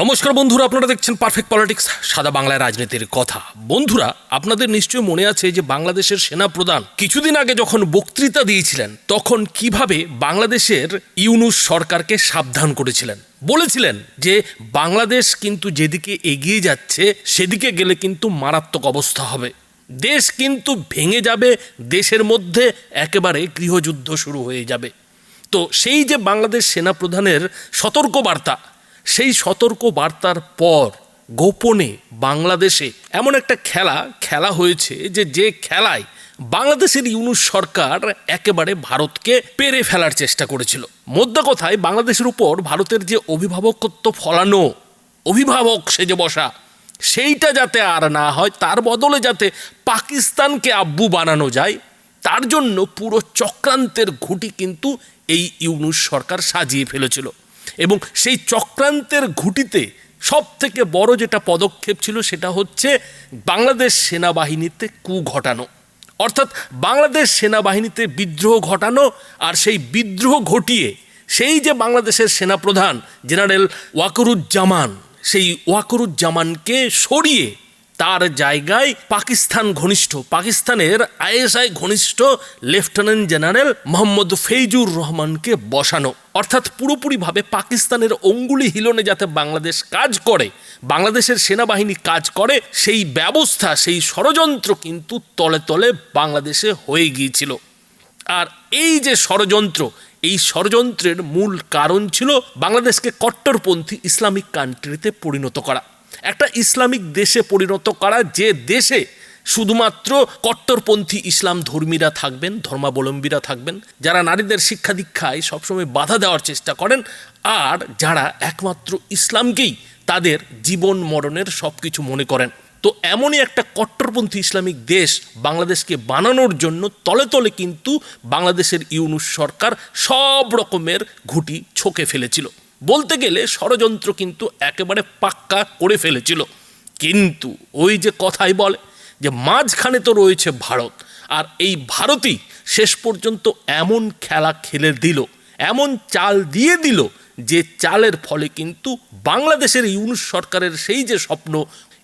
নমস্কার বন্ধুরা, আপনারা দেখছেন পারফেক্ট পলিটিক্স সাদা বাংলায় রাজনীতির কথা। বন্ধুরা, আপনাদের নিশ্চয়ই মনে আছে যে বাংলাদেশের সেনা প্রধান কিছুদিন আগে যখন বক্তৃতা দিয়েছিলেন, তখন কীভাবে বাংলাদেশের ইউনুস সরকারকে সাবধান করেছিলেন? বলেছিলেন যে, বাংলাদেশ কিন্তু যেদিকে এগিয়ে যাচ্ছে, সেদিকে গেলে কিন্তু মারাত্মক অবস্থা হবে। দেশ কিন্তু ভেঙে যাবে, দেশের মধ্যে একেবারে গৃহযুদ্ধ শুরু হয়ে যাবে। তো সেই যে বাংলাদেশ সেনাপ্রধানের সতর্ক বার্তা সেই সতর্ক বার্তার পর গোপনে বাংলাদেশে এমন একটা খেলা খেলা হয়েছে যে যে খেলায় বাংলাদেশের ইউনুস সরকার একেবারে ভারতকে পেরে ফেলার চেষ্টা করেছিল। মোদ্দা কথায় বাংলাদেশের উপর ভারতের যে অভিভাবকত্ব ফলানো, অভিভাবক সেজে বসা, সেইটা যাতে আর না হয়, তার বদলে যাতে পাকিস্তানকে আব্বু বানানো যায়, তার জন্য পুরো চক্রান্তের ঘুটি কিন্তু এই ইউনুস সরকার সাজিয়ে ফেলেছিল। এবং সেই চক্রান্তের ঘুটিতে সব থেকে বড় যেটা পদক্ষেপ ছিল সেটা হচ্ছে বাংলাদেশ সেনাবাহিনীতে কু ঘটানো। অর্থাৎ বাংলাদেশ সেনাবাহিনীতে বিদ্রোহ ঘটানো আর সেই বিদ্রোহ ঘটিয়ে সেই যে বাংলাদেশের সেনাপ্রধান জেনারেল ওয়াকরুজ্জামান, সেই ওয়াকরুজ্জামানকে সরিয়ে তার জায়গায় পাকিস্তান ঘনিষ্ঠ। পাকিস্তানের আইএসআই ঘনিষ্ঠ লেফটেন্যান্ট জেনারেল মোহাম্মদ ফেইজুর রহমানকে বসানো। অর্থাৎ পুরোপুরিভাবে পাকিস্তানের অঙ্গুলি হিলনে যাতে বাংলাদেশ কাজ করে, বাংলাদেশের সেনাবাহিনী কাজ করে, সেই ব্যবস্থা, সেই ষড়যন্ত্র কিন্তু তলে তলে বাংলাদেশে হয়ে গিয়েছিল। আর এই যে ষড়যন্ত্র, এই ষড়যন্ত্রের মূল কারণ ছিল বাংলাদেশকে কট্টরপন্থী ইসলামিক কান্ট্রিতে পরিণত করা। একটা ইসলামিক দেশে পরিণত করা যে দেশে শুধুমাত্র কট্টরপন্থী ইসলাম ধর্মীরা থাকবেন, ধর্মাবলম্বীরা থাকবেন, যারা নারীদের শিক্ষা দীক্ষায় সবসময় বাধা দেওয়ার চেষ্টা করেন, আর যারা একমাত্র ইসলামকেই তাদের জীবন মরণের সব কিছু মনে করেন। তো এমনই একটা কট্টরপন্থী ইসলামিক দেশ বাংলাদেশকে বানানোর জন্য তলে তলে কিন্তু বাংলাদেশের ইউনুস সরকার সব রকমের ঘুটি ছকে ফেলেছিল। বলতে গেলে ষড়যন্ত্র কিন্তু একেবারে পাক্কা করে ফেলেছিল। কিন্তু ওই যে কথাই বলে যে মাঝখানে তো রয়েছে ভারত, আর এই ভারতই শেষ পর্যন্ত এমন খেলা খেলে দিল, এমন চাল দিয়ে দিল যে চালের ফলে কিন্তু বাংলাদেশের ইউনুস সরকারের সেই যে স্বপ্ন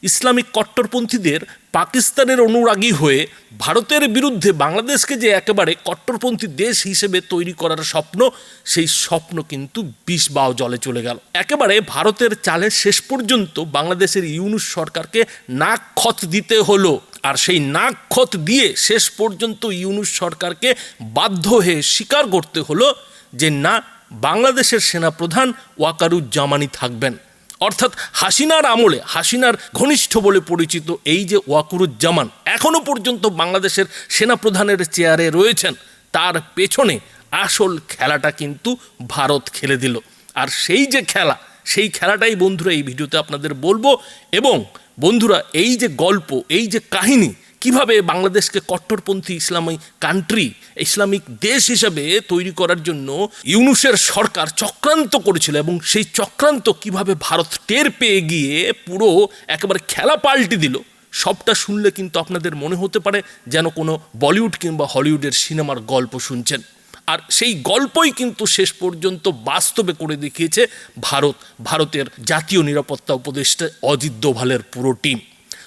ইসলামিক কট্টরপন্থীদের পাকিস্তানের অনুরাগী হয়ে ভারতের বিরুদ্ধে বাংলাদেশকে যে একেবারে কট্টরপন্থী দেশ হিসেবে তৈরি করার স্বপ্ন, সেই স্বপ্ন কিন্তু বিষ বাও জলে চলে গেল। একেবারে ভারতের চালে শেষ পর্যন্ত বাংলাদেশের ইউনুস সরকারকে নাক খত দিতে হলো আর সেই নাক খত দিয়ে শেষ পর্যন্ত ইউনুস সরকারকে বাধ্য হয়ে স্বীকার করতে হলো যে না, বাংলাদেশের সেনাপ্রধান ওয়াকারুজ্জামানি থাকবেন। অর্থাৎ হাসিনার আমলে, হাসিনার ঘনিষ্ঠ বলে পরিচিত এই যে ওয়াকুরুজ্জামান এখনও পর্যন্ত বাংলাদেশের সেনাপ্রধানের চেয়ারে রয়েছেন, তার পেছনে আসল খেলাটা কিন্তু ভারত খেলে দিল। আর সেই যে খেলা, সেই খেলাটাই বন্ধুরা এই ভিডিওতে আপনাদের বলব এবং বন্ধুরা এই যে গল্প, এই যে কাহিনী কীভাবে বাংলাদেশকে কট্টরপন্থী ইসলামী কান্ট্রি ইসলামিক দেশ হিসাবে তৈরি করার জন্য ইউনুসের সরকার চক্রান্ত করেছিল এবং সেই চক্রান্ত কীভাবে ভারত টের পেয়ে গিয়ে পুরো একেবারে খেলা পাল্টে দিল, সবটা শুনলে কিন্তু আপনাদের মনে হতে পারে যেন কোনো বলিউড কিংবা হলিউডের সিনেমার গল্প শুনছেন। আর সেই গল্পই কিন্তু শেষ পর্যন্ত বাস্তবে করে দেখিয়েছে ভারত, ভারতের জাতীয় নিরাপত্তা উপদেষ্টা অজিত দোভালের পুরো টিম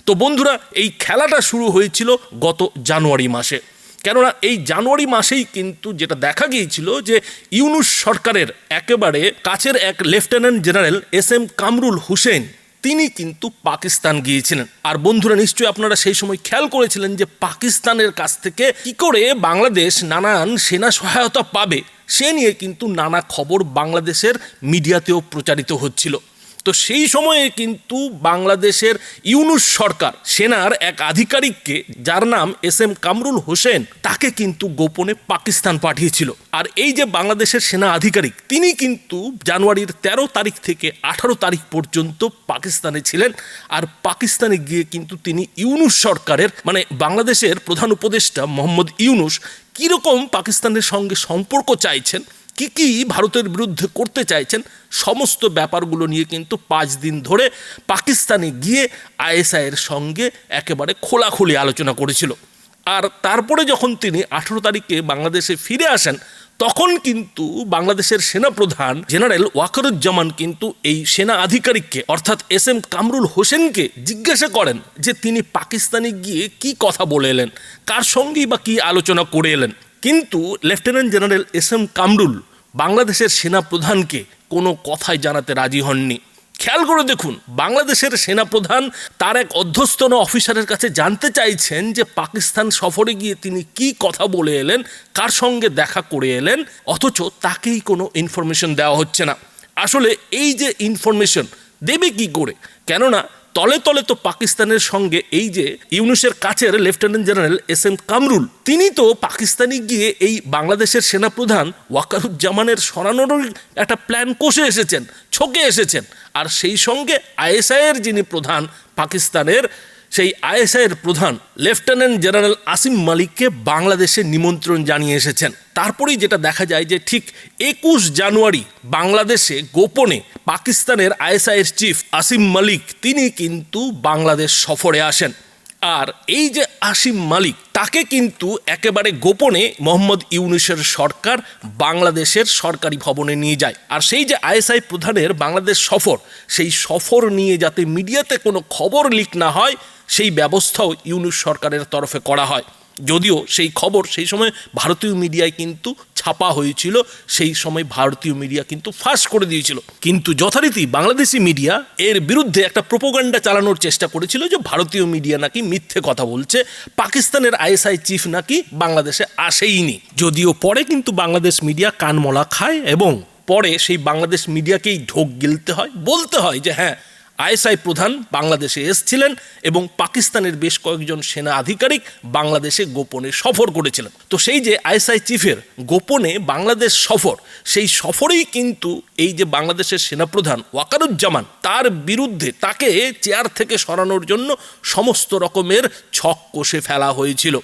তো বন্ধুরা, এই খেলাটা শুরু হয়েছিল গত জানুয়ারি মাসে। কেননা এই জানুয়ারি মাসেই কিন্তু যেটা দেখা গিয়েছিল যে ইউনুস সরকারের একেবারে কাছের এক lieutenant general S M Kamrul Hossain, তিনি কিন্তু পাকিস্তান গিয়েছিলেন। আর বন্ধুরা, নিশ্চয়ই আপনারা সেই সময় খেয়াল করেছিলেন যে পাকিস্তানের কাছ থেকে কি করে বাংলাদেশ নানান সেনা সহায়তা পাবে, সে নিয়ে কিন্তু নানা খবর বাংলাদেশের মিডিয়াতেও প্রচারিত হচ্ছিল। তো সেই সময়ে কিন্তু বাংলাদেশের ইউনুস সরকার, সেনার এক আধিকারিককে, যার নাম এস এম কামরুল হোসেন, তাকে কিন্তু গোপনে পাকিস্তান পাঠিয়েছিল। আর এই যে বাংলাদেশের সেনা আধিকারিক, তিনি কিন্তু জানুয়ারির ১৩ তারিখ থেকে আঠারো তারিখ পর্যন্ত পাকিস্তানে ছিলেন। আর পাকিস্তানে গিয়ে কিন্তু তিনি ইউনুস সরকারের মানে বাংলাদেশের প্রধান উপদেষ্টা মোহাম্মদ ইউনুস, কীরকম পাকিস্তানের সঙ্গে সম্পর্ক চাইছেন কি কি ভারতের বিরুদ্ধে করতে চাইছেন সমস্ত ব্যাপারগুলো নিয়ে কিন্তু পাঁচ দিন ধরে পাকিস্তানে গিয়ে আইএসআইয়ের সঙ্গে একেবারে খোলাখুলি আলোচনা করেছিল। আর তারপরে যখন তিনি আঠেরো তারিখে বাংলাদেশে ফিরে আসেন, তখন কিন্তু বাংলাদেশের সেনাপ্রধান জেনারেল ওয়াকারুজ্জামান কিন্তু এই সেনা আধিকারিককে, অর্থাৎ এস এম কামরুল হোসেনকে জিজ্ঞাসা করেন যে তিনি পাকিস্তানে গিয়ে কি কথা বলে এলেন, কার সঙ্গেই বা কি আলোচনা করে এলেন। কিন্তু lieutenant general S M Kamrul বাংলাদেশের সেনাপ্রধানকে কোনো কথাই জানাতে রাজি হননি। খেয়াল করে দেখুন, বাংলাদেশের সেনাপ্রধান তার এক অধ্যস্তন অফিসারের কাছে জানতে চাইছেন যে পাকিস্তান সফরে গিয়ে তিনি কি কথা বলে এলেন, কার সঙ্গে দেখা করে এলেন, অথচ তাকেই কোনো ইনফরমেশন দেওয়া হচ্ছে না। আসলে এই যে ইনফরমেশন দেবে কি করে? কেননা তলে তলে তো পাকিস্তানের সঙ্গে এই যে ইউনুসের কাছের lieutenant general S M Kamrul, তিনি তো পাকিস্তানি গিয়ে এই বাংলাদেশের সেনাপ্রধান ওয়াকারুজ্জামানের সরানোর একটা প্ল্যান কষে এসেছেন, ছকে এসেছেন। আর সেই সঙ্গে আইএসআইয়ের যিনি প্রধান পাকিস্তানের সেই আইএসআইয়ের প্রধান লেফটেন্যান্ট জেনারেল আসিম মালিককে বাংলাদেশে নিমন্ত্রণ জানিয়ে এসেছেন। তারপরেই যেটা দেখা যায় যে ঠিক একুশ জানুয়ারি বাংলাদেশে গোপনে পাকিস্তানের আইএসআইয়ের চিফ আসিম মালিক, তিনি কিন্তু বাংলাদেশ সফরে আসেন। আর এই যে আসিম মালিক, তাকে কিন্তু একেবারে গোপনে মোহাম্মদ ইউনুসের সরকার বাংলাদেশের সরকারি ভবনে নিয়ে যায়। আর সেই যে আইএসআই প্রধানের বাংলাদেশ সফর, সেই সফর নিয়ে যাতে মিডিয়াতে কোনো খবর লিক না হয়, সেই ব্যবস্থাও ইউনুস সরকারের তরফে করা হয়। যদিও সেই খবর সেই সময় ভারতীয় মিডিয়ায় কিন্তু ছাপা হয়েছিল, সেই সময় ভারতীয় মিডিয়া কিন্তু ফাঁস করে দিয়েছিল। কিন্তু যথারীতি বাংলাদেশি মিডিয়া এর বিরুদ্ধে একটা প্রোপোগান্ডা চালানোর চেষ্টা করেছিল যে ভারতীয় মিডিয়া নাকি মিথ্যে কথা বলছে, পাকিস্তানের আইএসআই চিফ নাকি বাংলাদেশে আসেইনি। যদিও পরে কিন্তু বাংলাদেশ মিডিয়া কানমলা খায় এবং পরে সেই বাংলাদেশ মিডিয়াকেই ঢোক গিলতে হয়, বলতে হয় যে হ্যাঁ আইএসআই প্রধান বাংলাদেশে এসছিলেন এবং পাকিস্তানের বেশ কয়েকজন সেনা আধিকারিক বাংলাদেশে গোপনে সফর করেছিলেন। তো সেই যে আইএসআই চিফের গোপনে বাংলাদেশ সফর, সেই সফরেই কিন্তু এই যে বাংলাদেশের সেনাপ্রধান ওয়াকারুজ্জামান, তার বিরুদ্ধে তাকে চেয়ার থেকে সরানোর জন্য সমস্ত রকমের ছক কষে ফেলা হয়েছিল।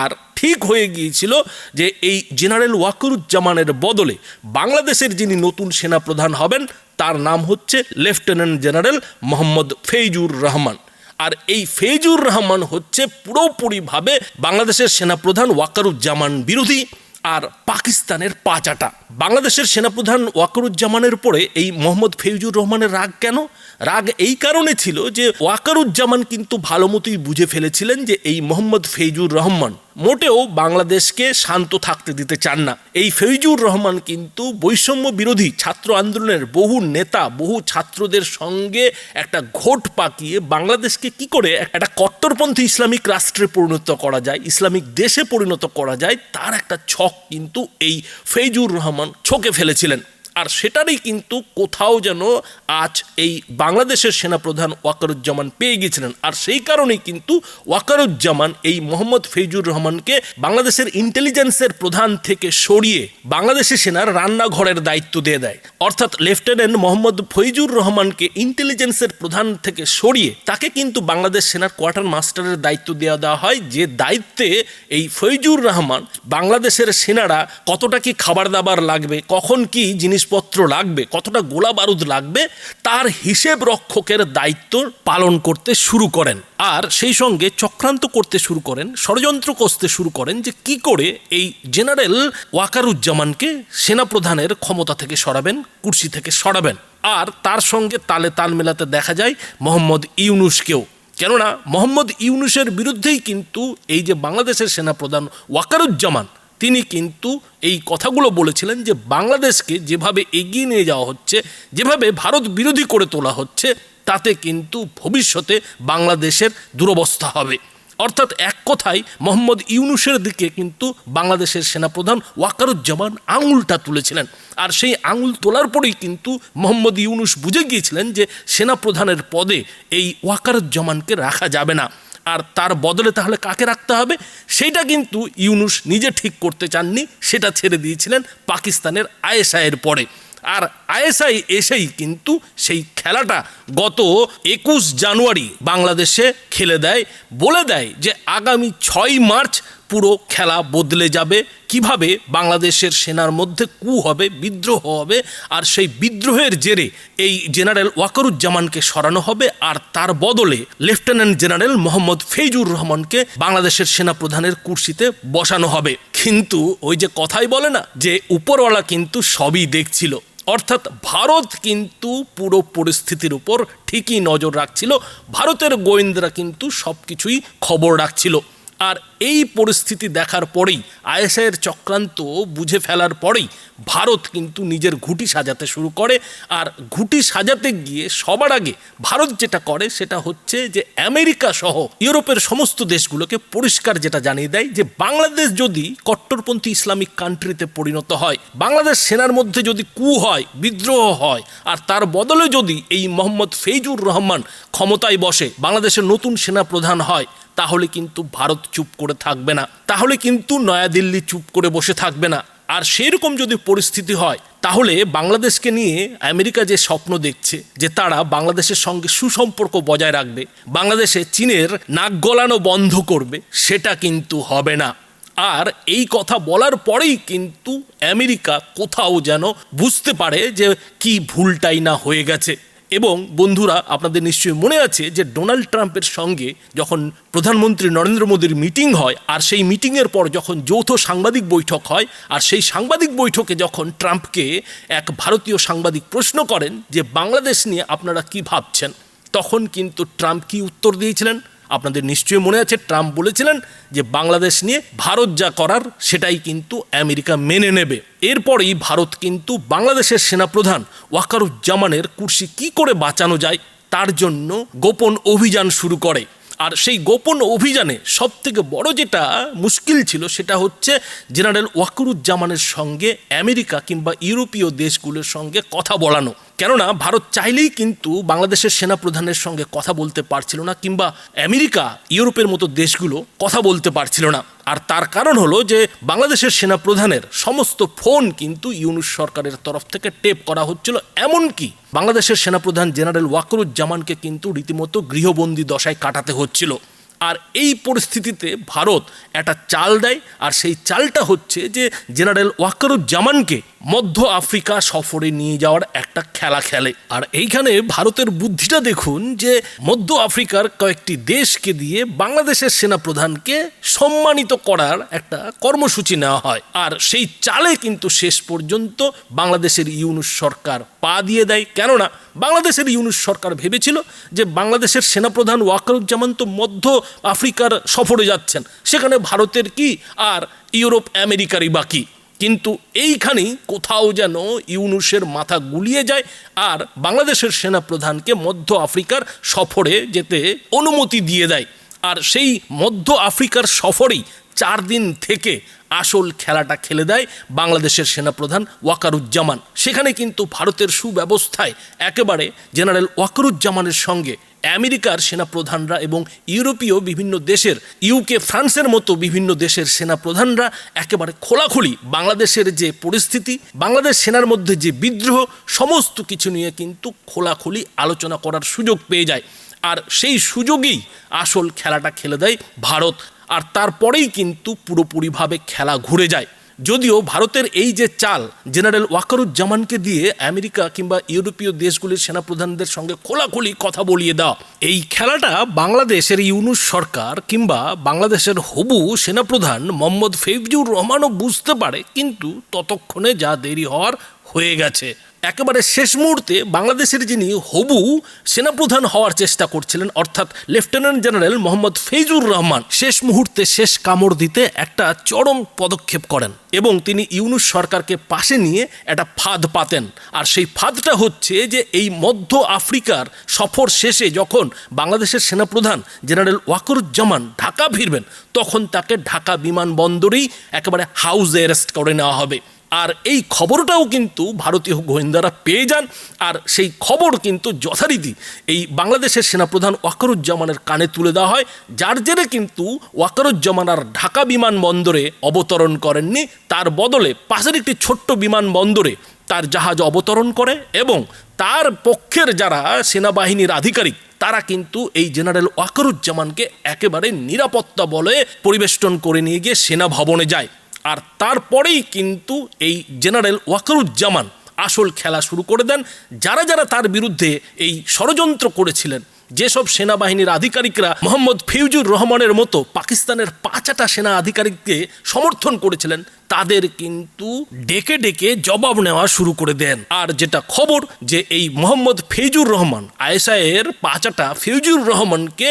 আর ঠিক হয়ে গিয়েছিল যে এই জেনারেল ওয়াকরুজ্জামানের বদলে বাংলাদেশের যিনি নতুন সেনাপ্রধান হবেন তার নাম হচ্ছে লেফটেন্যান্ট জেনারেল মোহাম্মদ ফেইজুর রহমান। আর এই ফেইজুর রহমান হচ্ছে পুরোপুরিভাবে বাংলাদেশের সেনাপ্রধান ওয়াকারুজ্জামান বিরোধী আর পাকিস্তানের পাচাটা। বাংলাদেশের সেনাপ্রধান ওয়াকারুজ্জামানের উপরে এই মোহাম্মদ ফেইজুর রহমানের রাগ কেন? রাগ এই কারণে ছিল যে ওয়াকারুজ্জামান কিন্তু ভালো মতোই বুঝে ফেলেছিলেন যে এই মোহাম্মদ ফেইজুর রহমান মোটেও বাংলাদেশকে শান্ত থাকতে দিতে চান না। এই ফেইজুর রহমান কিন্তু বৈষম্য বিরোধী ছাত্র আন্দোলনের বহু নেতা, বহু ছাত্রদের সঙ্গে একটা ঘোট পাকিয়ে বাংলাদেশকে কি করে একটা কট্টরপন্থী ইসলামিক রাষ্ট্রে পরিণত করা যায়, ইসলামিক দেশে পরিণত করা যায়, তার একটা ছক কিন্তু এই ফেইজুর রহমান ছকে ফেলেছিলেন। আর সেটারই কিন্তু কোথাও যেন আজ এই বাংলাদেশের সেনাপ্রধান ওয়াকারুজ্জামান পেয়ে গিয়েছিলেন আর সেই কারণেই কিন্তু ওয়াকারুজ্জামান এই মোহাম্মদ ফেইজুর রহমানকে বাংলাদেশের ইন্টেলিজেন্সের প্রধান থেকে সরিয়ে বাংলাদেশের সেনার রান্নাঘরের দায়িত্ব দিয়ে দেয়। অর্থাৎ লেফটেন্যান্ট মোহাম্মদ ফৈজুর রহমানকে ইন্টেলিজেন্সের প্রধান থেকে সরিয়ে তাকে কিন্তু বাংলাদেশ সেনার কোয়ার্টার মাস্টারের দায়িত্ব দেওয়া দেওয়া হয়। যে দায়িত্বে এই ফৈজুর রহমান বাংলাদেশের সেনারা কতটা কি খাবার দাবার লাগবে, কখন কি জিনিসপত্র লাগবে, কতটা গোলা বারুদ লাগবে, তার হিসেব রক্ষকের দায়িত্ব পালন করতে শুরু করেন। আর সেই সঙ্গে চক্রান্ত করতে শুরু করেন, ষড়যন্ত্র করতে শুরু করেন যে কি করে এই জেনারেল ওয়াকারুজ্জামানকে সেনাপ্রধানের ক্ষমতা থেকে সরাবেন, কুর্সি থেকে সরাবেন। আর তার সঙ্গে তালে তাল মেলাতে দেখা যায় মোহাম্মদ ইউনুসকেও। কেননা, মোহাম্মদ ইউনুসের বিরুদ্ধেই কিন্তু এই যে বাংলাদেশের সেনাপ্রধান ওয়াকারুজ্জামান তিনি কিন্তু এই কথাগুলো বলেছিলেন যে বাংলাদেশকে যেভাবে এগিয়ে নিয়ে যাওয়া হচ্ছে, যেভাবে ভারত বিরোধী করে তোলা হচ্ছে, তাতে কিন্তু ভবিষ্যতে বাংলাদেশের দুরবস্থা হবে। অর্থাৎ এক কথায় মোহাম্মদ ইউনুসের দিকে কিন্তু বাংলাদেশের সেনাপ্রধান ওয়াকারুজ্জামান আঙুলটা তুলেছিলেন। আর সেই আঙুল তোলার পরেই কিন্তু মোহাম্মদ ইউনুস বুঝে গিয়েছিলেন যে সেনাপ্রধানের পদে এই ওয়াকারুজ্জামানকে রাখা যাবে না। আর তার বদলে তাহলে কাকে রাখতে হবে? সেইটা কিন্তু ইউনুস নিজে ঠিক করতে চাননি, সেটা ছেড়ে দিয়েছিলেন পাকিস্তানের আয়েসায়ের পরে। আর আইএসআই এসেই কিন্তু সেই খেলাটা গত একুশ জানুয়ারি বাংলাদেশে খেলে দেয়। বলে দেয় যে আগামী ছয় মার্চ পুরো খেলা বদলে যাবে। কীভাবে বাংলাদেশের সেনার মধ্যে কু হবে, বিদ্রোহ হবে, আর সেই বিদ্রোহের জেরে এই জেনারেল ওয়াকারুজ্জামানকে সরানো হবে, আর তার বদলে লেফটেন্যান্ট জেনারেল মোহাম্মদ ফেজুর রহমানকে বাংলাদেশের সেনা প্রধানের কুর্সিতে বসানো হবে। কিন্তু ওই যে কথাই বলে না, যে উপরওয়ালা কিন্তু সবই দেখছিল। অর্থাৎ ভারত কিন্তু পুরো পরিস্থিতির উপর ঠিকই নজর রাখছিল। ভারতের গোয়েন্দারা কিন্তু সব কিছুই খবর রাখছিল। আর এই পরিস্থিতি দেখার পরেই আইএসআইয়ের চক্রান্ত বুঝে ফেলার পরেই ভারত কিন্তু নিজের ঘুটি সাজাতে শুরু করে। আর ঘুটি সাজাতে গিয়ে সবার আগে ভারত যেটা করে সেটা হচ্ছে যে আমেরিকা সহ ইউরোপের সমস্ত দেশগুলোকে পরিষ্কার যেটা জানিয়ে দেয় যে বাংলাদেশ যদি কট্টরপন্থী ইসলামিক কান্ট্রিতে পরিণত হয়, বাংলাদেশ সেনার মধ্যে যদি কু হয়, বিদ্রোহ হয়, আর তার বদলে যদি এই মোহাম্মদ ফেইজুর রহমান ক্ষমতায় বসে বাংলাদেশের নতুন সেনা প্রধান হয় তাহলে কিন্তু ভারত চুপ করে থাকবে না। তাহলে কিন্তু নয়াদিল্লি চুপ করে বসে থাকবে না। আর সেরকম যদি পরিস্থিতি হয়, তাহলে বাংলাদেশকে নিয়ে আমেরিকা যে স্বপ্ন দেখছে, যে তারা বাংলাদেশের সঙ্গে সুসম্পর্ক বজায় রাখবে, বাংলাদেশে চীনের নাক গলানো বন্ধ করবে, সেটা কিন্তু হবে না। আর এই কথা বলার পরেই কিন্তু আমেরিকা কোথাও যেন বুঝতে পারে যে কি ভুলটাই না হয়ে গেছে। এবং বন্ধুরা, আপনাদের নিশ্চয়ই মনে আছে যে ডোনাল্ড ট্রাম্পের সঙ্গে যখন প্রধানমন্ত্রী নরেন্দ্র মোদীর মিটিং হয়, আর সেই মিটিংয়ের পর যখন যৌথ সাংবাদিক বৈঠক হয়, আর সেই সাংবাদিক বৈঠকে যখন ট্রাম্পকে এক ভারতীয় সাংবাদিক প্রশ্ন করেন যে, বাংলাদেশ নিয়ে আপনারা কি ভাবছেন? তখন কিন্তু ট্রাম্প কি উত্তর দিয়েছিলেন? আপনাদের নিশ্চয়ই মনে আছে, ট্রাম্প বলেছিলেন যে বাংলাদেশ নিয়ে ভারত যা করার সেটাই কিন্তু আমেরিকা মেনে নেবে। এরপরেই ভারত কিন্তু বাংলাদেশের সেনাপ্রধান ওয়াকারুজ্জামানের কুর্সি কি করে বাঁচানো যায় তার জন্য গোপন অভিযান শুরু করে। আর সেই গোপন অভিযানে সব থেকে বড় যেটা মুশকিল ছিল সেটা হচ্ছে জেনারেল ওয়াকুরুজ্জামানের সঙ্গে আমেরিকা কিংবা ইউরোপীয় দেশগুলোর সঙ্গে কথা বলানো। কেননা ভারত চাইলেই কিন্তু বাংলাদেশের সেনাপ্রধানের সঙ্গে কথা বলতে পারছিল না কিংবা আমেরিকা, ইউরোপের মতো দেশগুলো কথা বলতে পারছিল না। আর তার কারণ হলো যে বাংলাদেশের সেনাপ্রধানের সমস্ত ফোন কিন্তু ইউনুস সরকারের তরফ থেকে টেপ করা হচ্ছিল। এমনকি বাংলাদেশের সেনাপ্রধান জেনারেল ওয়াকরুজ্জামানকে কিন্তু রীতিমতো গৃহবন্দী দশায় কাটাতে হচ্ছিল। আর এই পরিস্থিতিতে ভারত একটা চাল দেয়, আর সেই চালটা হচ্ছে যে জেনারেল ওয়াকারুজ্জামানকে মধ্য আফ্রিকা সফরে নিয়ে যাওয়ার একটা খেলা খেলে। আর এইখানে ভারতের বুদ্ধিটা দেখুন যে মধ্য আফ্রিকার কয়েকটি দেশকে দিয়ে বাংলাদেশের সেনাপ্রধানকে সম্মানিত করার একটা কর্মসূচি নেওয়া হয়। আর সেই চালে কিন্তু শেষ পর্যন্ত বাংলাদেশের ইউনুস সরকার পা দিয়ে দেয়। কেননা, বাংলাদেশের ইউনুস সরকার ভেবেছিল যে বাংলাদেশের সেনাপ্রধান ওয়াকারুজ্জামান তো মধ্য আফ্রিকার সফরে যাচ্ছেন। সেখানে ভারতের কি আর ইউরোপ, আমেরিকারই বাকি কিন্তু এইখানেই কোথাও যেন ইউনুসের মাথা গুলিয়ে যায় আর বাংলাদেশের সেনাপ্রধানকে মধ্য আফ্রিকার সফরে যেতে অনুমতি দিয়ে দেয়। আর সেই মধ্য আফ্রিকার সফরেই চার দিন থেকে আসল খেলাটা খেলে দেয় বাংলাদেশের সেনাপ্রধান ওয়াকারুজ্জামান। সেখানে কিন্তু ভারতের সুব্যবস্থায় একেবারে জেনারেল ওয়াকারুজ্জামানের সঙ্গে আমেরিকার সেনাপ্রধানরা এবং ইউরোপীয় বিভিন্ন দেশের ইউকে ফ্রান্সের মতো বিভিন্ন দেশের সেনাপ্রধানরা একেবারে খোলাখুলি বাংলাদেশের যে পরিস্থিতি, বাংলাদেশ সেনার মধ্যে যে বিদ্রোহ, সমস্ত কিছু নিয়ে কিন্তু খোলাখুলি আলোচনা করার সুযোগ পেয়ে যায়। আর সেই সুযোগেই আসল খেলাটা খেলে দেয় ভারত। আর তারপরেই কিন্তু পুরোপুরিভাবে খেলা ঘুরে যায়। যদিও ভারতের এই যে চাল, জেনারেল ওয়াকারুজ্জামানকে দিয়ে আমেরিকা কিংবা ইউরোপীয় দেশগুলির সেনাপ্রধানদের সঙ্গে খোলাখুলি কথা বলিয়ে দেওয়া এই খেলাটা বাংলাদেশের ইউনুস সরকার কিংবা বাংলাদেশের হবু সেনাপ্রধান মোহাম্মদ ফেফজুর রহমানও বুঝতে পারে, কিন্তু ততক্ষণে যা দেরি হওয়ার হয়ে গেছে। একেবারে শেষ মুহূর্তে বাংলাদেশের যিনি হবু সেনাপ্রধান হওয়ার চেষ্টা করছিলেন, অর্থাৎ লেফটেন্যান্ট জেনারেল মোহাম্মদ ফেজুর রহমান, শেষ মুহূর্তে শেষ কামড় দিতে একটা চরম পদক্ষেপ করেন এবং তিনি ইউনুস সরকারকে পাশে নিয়ে একটা ফাঁদ পাতেন। আর সেই ফাঁদটা হচ্ছে যে এই মধ্য আফ্রিকার সফর শেষে যখন বাংলাদেশের সেনাপ্রধান জেনারেল ওয়াকরুজ্জামান ঢাকা ফিরবেন, তখন তাকে ঢাকা বিমানবন্দরেই একেবারে হাউস অ্যারেস্ট করে নেওয়া হবে। আর এই খবরটাও কিন্তু ভারতীয় গোয়েন্দারা পেয়ে যান, আর সেই খবর কিন্তু যথারীতি এই বাংলাদেশের সেনাপ্রধান ওয়াকারুজ্জামানের কানে তুলে দেওয়া হয়, যার জেরে কিন্তু ওয়াকারুজ্জামান আর ঢাকা বিমানবন্দরে অবতরণ করেননি। তার বদলে পাশের একটি ছোট্ট বিমানবন্দরে তার জাহাজ অবতরণ করে এবং তার পক্ষের যারা সেনাবাহিনীর আধিকারিক, তারা কিন্তু এই জেনারেল ওয়াকারুজ্জামানকে একেবারে নিরাপত্তা বলে পরিবেষ্টন করে নিয়ে গিয়ে সেনা ভবনে যায়। আর তারপরেই কিন্তু এই জেনারেল ওয়াকারুজ্জামান আসল খেলা শুরু করে দেন, যারা যারা তার বিরুদ্ধে এই ষড়যন্ত্র করেছিলেন। যেসব সেনাবাহিনীর আধিকারিকরা মোহাম্মদ ফিউজুর রহমানের মতো পাকিস্তানের পাঁচাটা সেনা আধিকারিককে সমর্থন করেছিলেন, তাদের কিন্তু ডেকে ডেকে জবাব নেওয়া শুরু করে দেন। আর যেটা খবর যে এই মোহাম্মদ ফেজুর রহমান আয়েসায়ের পাঁচাটা ফিউজুর রহমানকে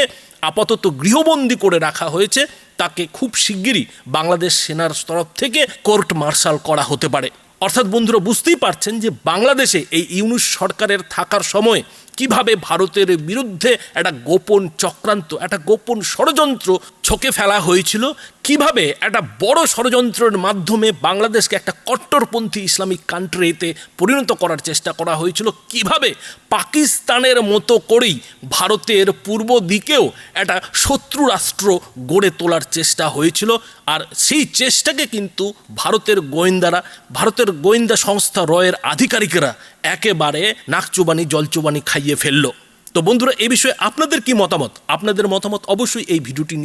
আপাতত গৃহবন্দী করে রাখা হয়েছে তাকে খুব শিগগিরই বাংলাদেশ সেনার তরফ থেকে কোর্ট মার্শাল করা হতে পারে। অর্থাৎ বন্ধুরা, বুঝতেই পারছেন যে বাংলাদেশে এই ইউনুস সরকারের থাকার সময় কীভাবে ভারতের বিরুদ্ধে একটা গোপন চক্রান্ত, একটা গোপন ষড়যন্ত্র ছকে ফেলা হয়েছিল কীভাবে একটা বড় ষড়যন্ত্রের মাধ্যমে বাংলাদেশকে একটা কট্টরপন্থী ইসলামিক কান্ট্রিতে পরিণত করার চেষ্টা করা হয়েছিল? কীভাবে পাকিস্তানের মতো করেই ভারতের পূর্ব দিকেও একটা শত্রু রাষ্ট্র গড়ে তোলার চেষ্টা হয়েছিল? আর সেই চেষ্টাকে কিন্তু ভারতের গোয়েন্দারা, ভারতের গোয়েন্দা সংস্থা রয়ের আধিকারিকেরা একেবারে নাকচুবানি, জলচুবানি খাইয়ে ফেলল। তো বন্ধুরা, এ বিষয়ে আপনাদের কি মতামত? আপনাদের মতামত অবশ্যই এই ভিডিওটি